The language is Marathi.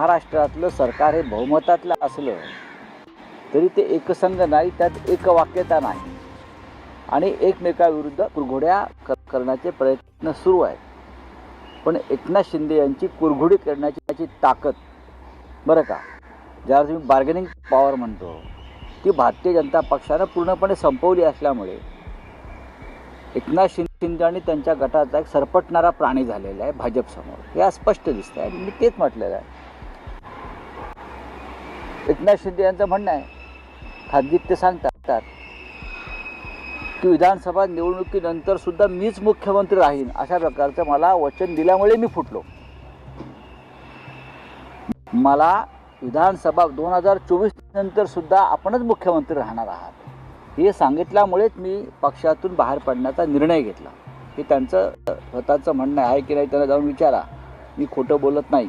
महाराष्ट्रातलं सरकार हे बहुमतातलं असलं तरी ते एकसंघ नाही त्यात एकवाक्यता नाही. आणि एकमेकाविरुद्ध कुरघोड्या करण्याचे प्रयत्न सुरू आहेत. पण एकनाथ शिंदे यांची कुरघोडी करण्याची त्याची ताकद बरं का? ज्याला तुम्ही बार्गेनिंग पॉवर म्हणतो ती भारतीय जनता पक्षानं पूर्णपणे संपवली असल्यामुळे एकनाथ शिंदे आणि त्यांच्या गटाचा एक सरपटणारा प्राणी झालेला आहे भाजपसमोर. हे स्पष्ट दिसतं आहे आणि मी तेच म्हटलेलं आहे. एकनाथ शिंदे यांचं म्हणणं आहे. खाजगीत ते सांगतात. की विधानसभा निवडणुकीनंतर सुद्धा मीच मुख्यमंत्री राहीन अशा प्रकारचं मला वचन दिल्यामुळे मी फुटलो. मला विधानसभा दोन हजार चोवीस नंतर सुद्धा आपणच मुख्यमंत्री राहणार आहात. हे सांगितल्यामुळेच मी पक्षातून बाहेर पडण्याचा निर्णय घेतला. हे त्यांचं स्वतःचं म्हणणं आहे की नाही त्यांना जाऊन विचारा. मी खोटं बोलत नाही.